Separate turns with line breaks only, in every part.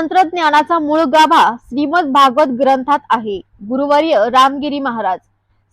तंत्रज्ञानाचा मूळ गाभा श्रीमद भागवत ग्रंथात आहे. गुरुवर्य रामगिरी महाराज.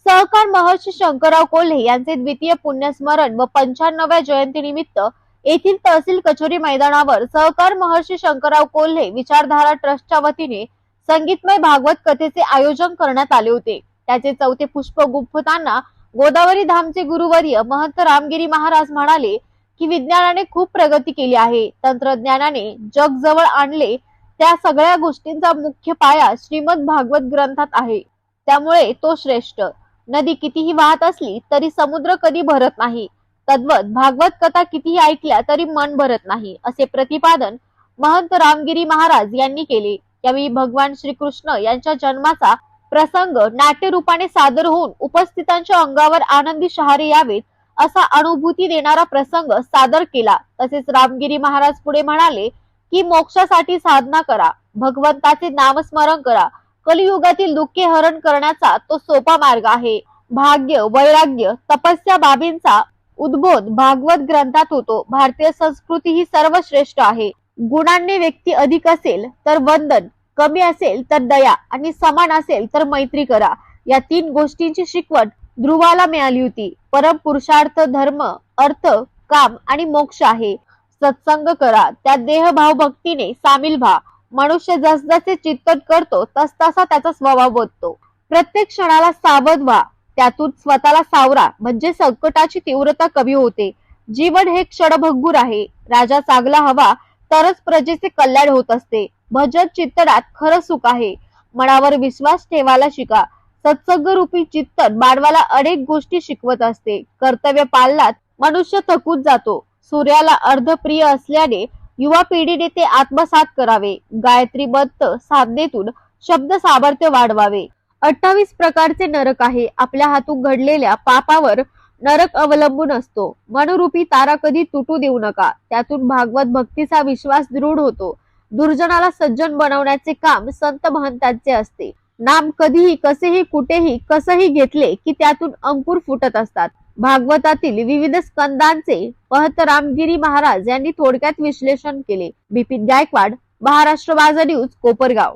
सहकार महर्षी शंकरराव कोल्हे यांचे द्वितीय पुण्यस्मरण व पंच्याण्णव्या जयंतीनिमित्त येथील तहसील कचोरी मैदानावर सहकार महर्षी शंकरराव कोल्हे विचारधारा ट्रस्टच्या वतीने संगीतमय भागवत कथेचे आयोजन करण्यात आले होते. त्याचे चौथे पुष्प गुंफताना गोदावरी धामचे गुरुवर्य महंत रामगिरी महाराज म्हणाले की विज्ञानाने खूप प्रगती केली आहे. तंत्रज्ञानाने जग जवळ आणले त्या सगळ्या गोष्टींचा मुख्य पाया श्रीमद भागवत ग्रंथात आहे. त्यामुळे तो श्रेष्ठ. नदी कितीही वाहत असली तरी समुद्र कधी भरत नाही. तद्वत भागवत कथा कितीही ऐकल्या तरी मन भरत नाही असे प्रतिपादन महंत रामगिरी महाराज यांनी केले. यावेळी भगवान श्रीकृष्ण यांच्या जन्माचा प्रसंग नाट्य रूपाने सादर होऊन उपस्थितांच्या अंगावर आनंदी शहारे यावेत असा अनुभूती देणारा प्रसंग सादर केला. तसेच रामगिरी महाराज पुढे म्हणाले की मोक्षासाठी साधना करा. भगवंताचे नामस्मरण करा. कलियुगातील दुःखे हरण करण्याचा तो सोपा मार्ग आहे. भाग्य वैराग्य तपस्या बाबींचा उद्बोध भागवत ग्रंथात होतो. भारतीय संस्कृती ही सर्वश्रेष्ठ आहे. गुणांनी व्यक्ती अधिक असेल तर वंदन कमी असेल तर दया आणि समान असेल तर मैत्री करा. या तीन गोष्टींची शिकवण ध्रुवाला मिळाली होती. परम पुरुषार्थ धर्म अर्थ काम आणि मोक्ष आहे. सत्संग करा. त्या देहभाव भक्तीने सामील व्हा. मनुष्य जसजसे चित्तट करतो तस तसा त्याचा स्वभाव बदतो प्रत्येक क्षणाला सावध व्हा. त्यातून स्वतःला सावरा म्हणजे संकटाची तीव्रता कमी होते. जीवन हे क्षणभंगूर आहे. राजा चांगला हवा तरच प्रजेचे कल्याण होत असते. भजन चित्तनात खरं सुख आहे. मनावर विश्वास ठेवायला शिका. सत्संग रूपी चित्तन मानवाला अनेक गोष्टी शिकवत असते. कर्तव्य पालनात मनुष्य थकून जातो. सूर्याला अर्धप्रिय असल्याने युवा पिढीने ते आत्मसात करावे. गायत्री बद्ध साधनेतून शब्द सामर्थ्य वाढवावे. अठ्ठावीस प्रकारचे नरक आहे. आपल्या हातून घडलेल्या पापावर नरक अवलंबून असतो. मनरूपी तारा कधी तुटू देऊ नका. त्यातून भागवत भक्तीचा विश्वास दृढ होतो. दुर्जनाला सज्जन बनवण्याचे काम संत महंतांचे असते. नाम कधीही कसेही कुठेही कसंही घेतले की त्यातून अंकुर फुटत असतात. भागवतातील विविध स्कंदांचे महंत रामगिरी महाराज यांनी थोडक्यात विश्लेषण केले. बिपिन गायकवाड महाराष्ट्र बाजार न्यूज कोपरगाव.